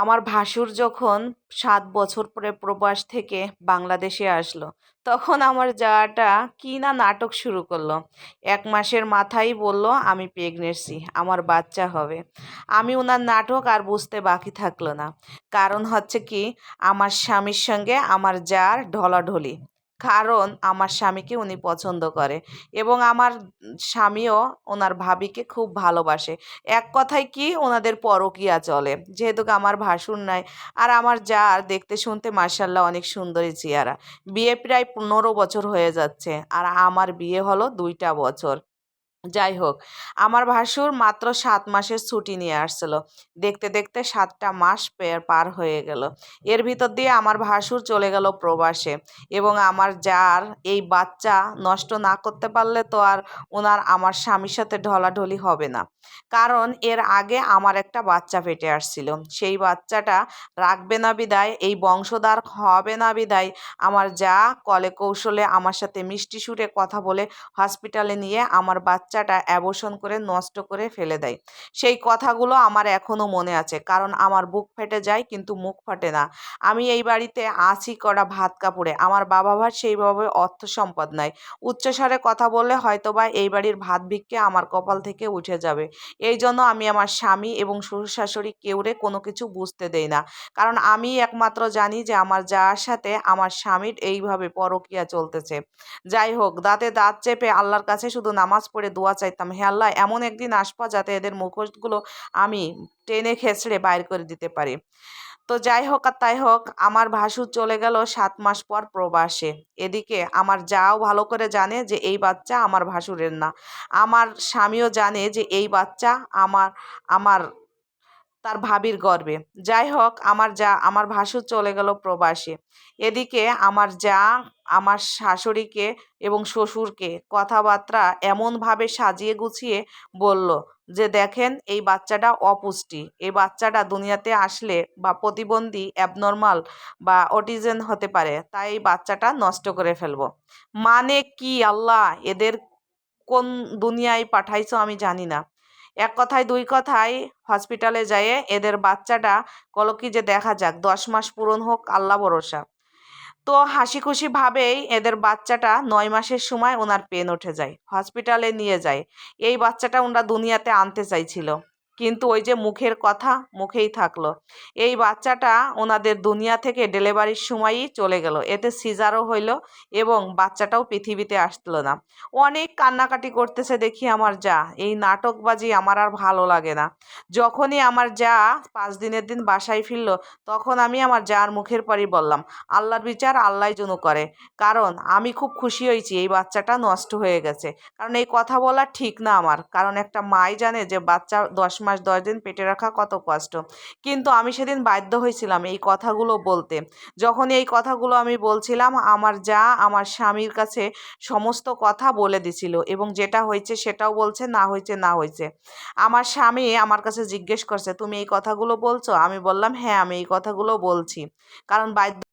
আমার ভাসুর যখন সাত বছর পরে প্রবাস থেকে বাংলাদেশে আসলো, তখন আমার যাওয়াটা কি না নাটক শুরু করল। এক মাসের মাথায় বলল, আমি প্রেগনেন্সি আমার বাচ্চা হবে। আমি ওনার নাটক আর বুঝতে বাকি থাকল না। কারণ হচ্ছে কি, আমার স্বামীর সঙ্গে আমার যার ঢলাঢলি। কারণ আমার স্বামীকে উনি পছন্দ করে এবং আমার স্বামীও ওনার ভাবিকে খুব ভালোবাসে। এক কথায় কি, ওনাদের পরকিয়া চলে। যেহেতু আমার ভাসুর নাই, আর আমার যার দেখতে শুনতে মার্শাল্লাহ অনেক সুন্দরী চেয়ারা বিয়ে প্রায় পনেরো বছর হয়ে যাচ্ছে, আর আমার বিয়ে হলো দুইটা বছর। যাই হোক, আমার ভাসুর মাত্র সাত মাসের ছুটি নিয়ে আসছিল। দেখতে দেখতে সাতটা মাস পার হয়ে গেল। এর ভিতর দিয়ে আমার ভাসুর চলে গেল প্রবাসে এবং আমার যার এই বাচ্চা নষ্ট না করতে পারলে তো আর ওনার আমার স্বামীর সাথে ঢলাঢলি হবে না। কারণ এর আগে আমার একটা বাচ্চা পেটে আসছিল। সেই বাচ্চাটা রাখবে না বিদায়, এই বংশধার হবে না বিদায়, আমার যা কলে কৌশলে আমার সাথে মিষ্টি সুরে কথা বলে হসপিটালে নিয়ে আমার বাচ্চাটা অ্যাবর্শন করে নষ্ট করে ফেলে দেয়। সেই কথাগুলো আমার এখনও মনে আছে। কারণ আমার বুক ফেটে যায় কিন্তু মুখ ফাটে না। আমি এই বাড়িতে আছি করা ভাত কাপড়ে। আমার বাবা ভাত সেইভাবে অর্থ সম্পদ নাই। উচ্চস্বরে কথা বললে হয়তোবা এই বাড়ির ভাত ভিক্ষে আমার কপাল থেকে উঠে যাবে। এই জন্য আমি আমার স্বামী এবং শ্বশুর শাশুড়ি কেউরে কোনো কিছু বুঝতে দেই না। কারণ আমি একমাত্র জানি যে আমার যার সাথে আমার স্বামীর এইভাবে পরকীয়া চলতেছে। যাই হোক, দাঁতে দাঁত চেপে আল্লাহর কাছে শুধু নামাজ পড়ে দোয়া চাইতাম, হে আল্লাহ, এমন একদিন আসবা যাতে এদের মুখোশগুলো আমি টেনে খেঁচড়ে বাইর করে দিতে পারি। তো যাই হোক আর তাই হোক, আমার ভাসু চলে গেল সাত মাস পর প্রবাসে। এদিকে আমার যাও ভালো করে জানে যে এই বাচ্চা আমার ভাসুরের না। আমার স্বামীও জানে যে এই বাচ্চা আমার আমার তার ভাবির গর্বে। যাই হোক, আমার যা, আমার ভাসুর চলে গেল প্রবাসে। এদিকে আমার যা, আমার শাশুড়িকে এবং শ্বশুরকে কথাবার্তা এমনভাবে সাজিয়ে গুছিয়ে বলল যে, দেখেন, এই বাচ্চাটা অপুষ্টি। এই বাচ্চাটা দুনিয়াতে আসলে বা প্রতিবন্ধী অ্যাবনর্মাল বা অটিজেন হতে পারে। তাই এই বাচ্চাটা নষ্ট করে ফেলব। মানে কি আল্লাহ? এদের কোন দুনিয়ায় পাঠাইছো আমি জানি না। এক কথায় দুই কথায় হসপিটালে যেয়ে এদের বাচ্চাটা কলকি যে দেখা যাক, দশ মাস পূরণ হোক, আল্লাহ ভরসা। তো হাসি খুশি ভাবেই এদের বাচ্চাটা নয় মাসের সময় ওনার পেন উঠে যায় হসপিটালে নিয়ে যায়। এই বাচ্চাটা ওনারা দুনিয়াতে আনতে চাইছিল। কিন্তু ওই যে মুখের কথা মুখেই থাকল। এই বাচ্চাটা ওনাদের দুনিয়া থেকে ডেলিভারির সময়ই চলে গেল। এতে সিজারও হইল এবং বাচ্চাটাও পৃথিবীতে আসলো না। অনেক কান্নাকাটি করতেছে দেখি আমার যা। এই নাটকবাজি আমার আর ভালো লাগে না। যখনই আমার যা পাঁচ দিনের দিন বাসায় ফিরলো, তখন আমি আমার যার মুখের পরই বললাম, আল্লাহর বিচার আল্লাহ যেন করে। কারণ আমি খুব খুশি হয়েছি, এই বাচ্চাটা নষ্ট হয়ে গেছে। কারণ এই কথা বলা ঠিক না আমার। কারণ একটা মাই জানে যে বাচ্চা দশ মাস দশ দিন পেটে রাখা কত কষ্ট। কিন্তু আমি সেদিন বাধ্য হয়েছিলাম এই কথাগুলো বলতে। যখন এই কথাগুলো আমি বলছিলাম, আমার যা, আমার স্বামীর কাছে সমস্ত কথা বলে দিছিল এবং যেটা হয়েছে সেটাও বলছে, না হয়েছে না হয়েছে। আমার স্বামী আমার কাছে জিজ্ঞেস করছে, তুমি এই কথাগুলো বলছো? আমি বললাম হ্যাঁ আমি এই কথাগুলো বলছি। কারণ বাধ্য